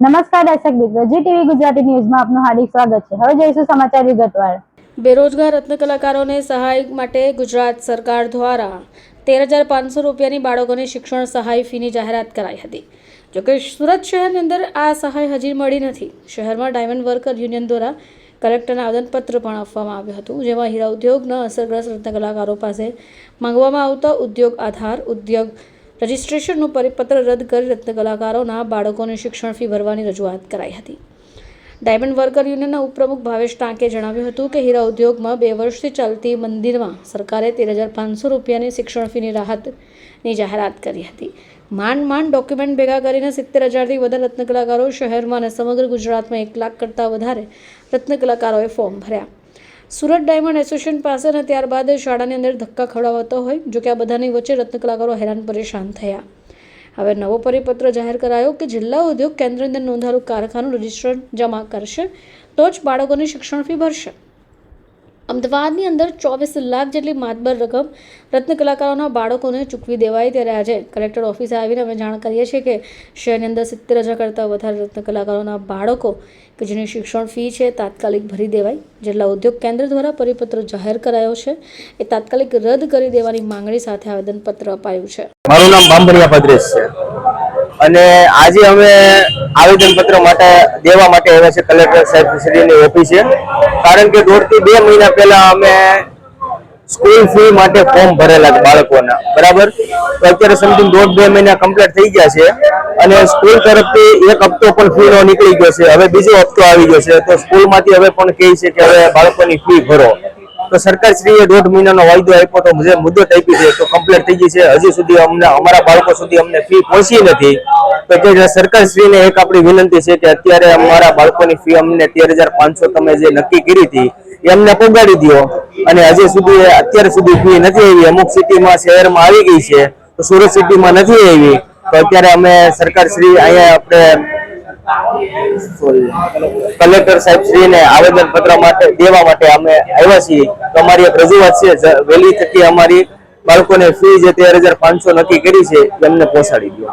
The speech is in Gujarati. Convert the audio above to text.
નમસ્કાર દર્શક મિત્રો, જી ટીવી ગુજરાતી ન્યૂઝમાં આપનું હાર્દિક સ્વાગત છે. હવે જોઈશું સમાચાર વિગતવાર. બેરોજગાર રત્ન કલાકારોને સહાય માટે ગુજરાત સરકાર દ્વારા તેર હજાર પાંચસો રૂપિયાની બાળકોની શિક્ષણ સહાય ફીની જાહેરાત કરાઈ હતી. જોકે સુરત શહેરની અંદર આ સહાય હજી મળી નથી. શહેરમાં ડાયમંડ વર્કર યુનિયન દ્વારા કલેક્ટરને આવેદનપત્ર પણ આપવામાં આવ્યું હતું, જેમાં હીરા ઉદ્યોગના અસરગ્રસ્ત રત્ન કલાકારો પાસે માંગવામાં આવતા ઉદ્યોગ આધાર, ઉદ્યોગ રજિસ્ટ્રેશનનું પરિપત્ર રદ કરી રત્ન કલાકારોના બાળકોની શિક્ષણ ફી ભરવાની રજૂઆત કરાઈ હતી. ડાયમંડ વર્કર યુનિયનના ઉપપ્રમુખ ભાવેશ ટાંકે જણાવ્યું હતું કે હીરા ઉદ્યોગમાં બે વર્ષથી ચાલતી મંદિરમાં સરકારે તેર હજાર પાંચસો રૂપિયાની શિક્ષણ ફીની રાહતની જાહેરાત કરી હતી. માંડ માંડ ડોક્યુમેન્ટ ભેગા કરીને સિત્તેર હજારથી વધારે રત્ન કલાકારો શહેરમાં અને સમગ્ર ગુજરાતમાં એક લાખ કરતાં વધારે રત્ન કલાકારોએ ફોર્મ ભર્યા. સુરત ડાયમંડ એસોસિએશન પાસે અને ત્યારબાદ શાળાની અંદર ધક્કા ખવડાવતો હોય, જો કે આ બધાની વચ્ચે રત્ન કલાકારો હેરાન પરેશાન થયા. હવે નવો પરિપત્ર જાહેર કરાયો કે જિલ્લા ઉદ્યોગ કેન્દ્રની અંદર નોંધાયેલું કારખાનું રજિસ્ટર જમા કરશે, તો જ બાળકોની શિક્ષણ ફી ભરશે. અમદાવાદની અંદર ચોવીસ લાખ જેટલી માતબર રકમ રત્ન કલાકારોના બાળકોને ચૂકવી દેવાય ત્યારે આજે કલેક્ટર ઓફિસે આવીને અમે જાણ કરીએ છીએ કે શહેરની અંદર સિત્તેર હજાર કરતાં વધારે રત્ન કલાકારોના બાળકો કે જેની શિક્ષણ ફી છે તાત્કાલિક ભરી દેવાય જિલ્લા ઉદ્યોગ કેન્દ્ર દ્વારા પરિપત્ર જાહેર કરાયો છે, એ તાત્કાલિક રદ કરી દેવાની માંગણી સાથે આવેદનપત્ર અપાયું છે. મારું નામ છે. અને આજે અમે આવેદન પત્ર માટે દેવા માટે આવ્યા છે કલેક્ટર સાહેબ શ્રીની ઓફિસે. કારણ કે દોઢથી બે મહિના પહેલા અમે સ્કૂલ ફી માટે ફોર્મ ભરેલા છે બાળકોના. બરાબર? તો અત્યારે સમથિંગ દોઢ બે મહિના કમ્પ્લીટ થઈ ગયા છે અને સ્કૂલ તરફથી એક હપ્તો પણ ફી નો નીકળી ગયો છે. હવે બીજો હપ્તો આવી ગયો છે. તો સ્કૂલમાંથી હવે પણ કહે છે કે હવે બાળકોની ફી ભરો. તો સરકારશ્રીએ દોઢ મહિનાનો વાયદો આપ્યો તો જે મુદત આપી છે તો કમ્પ્લીટ થઈ ગઈ છે. હજી સુધી અમને, અમારા બાળકો સુધી અમને ફી પહોંચી નથી. તો કે સરકારશ્રીને એક આપણી વિનંતી છે કે અત્યારે અમારા બાળકોની ફી અમને તેર હજાર પાંચસો તમે જે નક્કી કરી હતી, એ અમને પહોંચાડી દો અને હજી સુધી અત્યાર સુધી ફી નથી આવી. અમુક સિટીમાં, શહેરમાં આવી ગઈ છે. તો સુરત સિટીમાં નથી આવી. તો અત્યારે અમે સરકારશ્રી અહીંયા આપણે કલેક્ટર સાહેબ શ્રીને આવેદન પત્ર માટે, દેવા માટે અમે આવ્યા છીએ. તો અમારી એક રજૂઆત છે વહેલી થકી અમારી બાળકોને ફી જે તેર હજાર પાંચસો નક્કી કરી છે એ અમને પહોંચાડી દો.